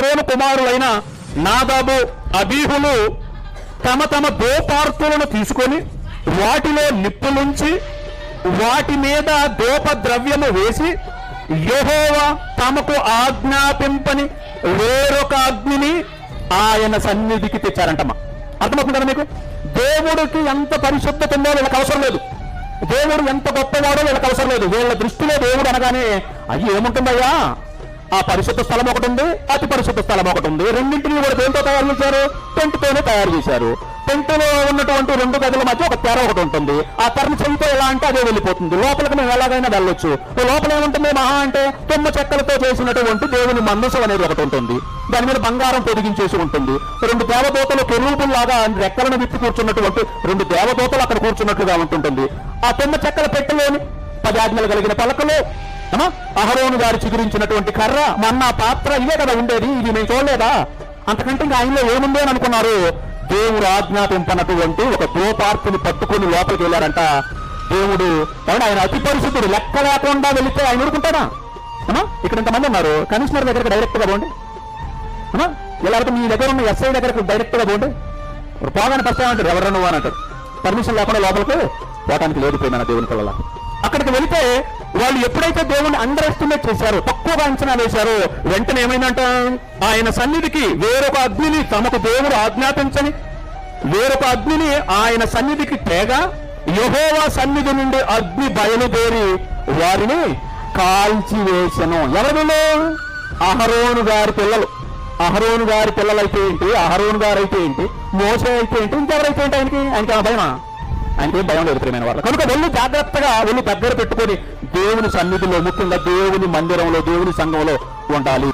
హెబ్రోను కుమారులైన నాదాబు అబీహులు తమ తమ దోపార్తులను తీసుకొని వాటిలో నిప్పులుంచి వాటి మీద దోప ద్రవ్యము వేసి యహోవా తమకు ఆజ్ఞాపింపని వేరొక అగ్నిని ఆయన సన్నిధికి తెచ్చారంటమ్మా. అర్థమవుతుంది కదా మీకు? దేవుడికి ఎంత పరిశుద్ధత ఉందో వీళ్ళకి అవసరం లేదు. దేవుడు ఎంత గొప్పవాడో వీళ్ళకి అవసరం లేదు. వీళ్ళ దృష్టిలో దేవుడు అనగానే అయ్యి ఏముంటుందయ్యా? ఆ పరిశుద్ధ స్థలం ఒకటి ఉంది అతి పరిశుద్ధ స్థలం ఒకటి ఉంది. రెండింటిని కూడా దేంతో తయారు చేశారు? టెంట్తోనే తయారు చేశారు. టెంట్లో ఉన్నటువంటి రెండు గదుల మధ్య ఒక తెర ఒకటి ఉంటుంది. ఆ తెరను చెవితో ఎలా అంటే అదే వెళ్ళిపోతుంది. లోపలికి మేము ఎలాగైనా వెళ్ళొచ్చు. లోపల ఏముంటుంది? మహా అంటే తుమ్మ చెక్కలతో చేసినటువంటి దేవుని మందసం అనేది ఒకటి ఉంటుంది. దాని మీద బంగారం పొదిగించేసి ఉంటుంది. రెండు దేవదూతలు కెరూపుల్లాగా రెక్కలను విప్పి కూర్చున్నటువంటి రెండు దేవదూతలు అక్కడ కూర్చున్నట్లుగా ఉంటుంటుంది. ఆ తుమ్మ చెక్కల పెట్టెలోని పది ఆజ్ఞలు కలిగిన పలకలు అహరోను గారు చిగురించినటువంటి కర్ర మన్న పాత్ర ఇవే కదా ఉండేది ఇది మేము చూడలేదా? అంతకంటే ఇంకా ఆయనలో ఏముందో అని అనుకున్నారు. దేవుడు ఆజ్ఞాపింపనటువంటి ఒక గోపార్పుని పట్టుకుని లోపలికి వెళ్ళారంట. దేవుడు అవును ఆయన అతి పరిశుద్ధుడు లెక్క లేకుండా వెళితే ఆయన ఊరుకుంటాడా? అమ్మా ఇక్కడ ఇంతమంది ఉన్నారు. కమిషనర్ దగ్గరికి డైరెక్ట్గా పోండి. అమ్మా మీ దగ్గర ఉన్న ఎస్ఐ దగ్గరకు డైరెక్ట్గా పోండి. ఇప్పుడు పోగానే ఫస్ట్ ఏమంటారు ఎవరు నువ్వు అంటారు పర్మిషన్ లేకుండా లోపలికి పోవడానికి లేదు పోయినా దేవుని పిల్లల. అక్కడికి వెళితే వాళ్ళు ఎప్పుడైతే దేవుని అండర్ ఎస్టిమేట్ చేశారో తక్కువగా అంచనా వేశారో వెంటనే ఏమైందంట? ఆయన సన్నిధికి వేరొక అగ్నిని తమకు దేవుడు ఆజ్ఞాపించని వేరొక అగ్నిని ఆయన సన్నిధికి తేగా యహోవా సన్నిధి నుండి అగ్ని బయలుదేరి వారిని కాల్చివేసెను. ఎవరిలో అహరోను గారి పిల్లలు. అహరోను గారి పిల్లలు అయితే ఏంటి? అహరోను గారు అయితే ఏంటి? మోసే అయితే ఏంటి? ఇంకెవరైతే ఏంటి ఆయనకి? ఆయనకి భయమా? ఆయనకి భయం లేదు ప్రేమైన వాళ్ళు కనుక వెళ్ళి జాగ్రత్తగా వెళ్ళి దగ్గర పెట్టుకొని దేవుని సన్నిధిలో ముఖ్యంగా దేవుని మందిరంలో దేవుని సంఘంలో ఉండాలి.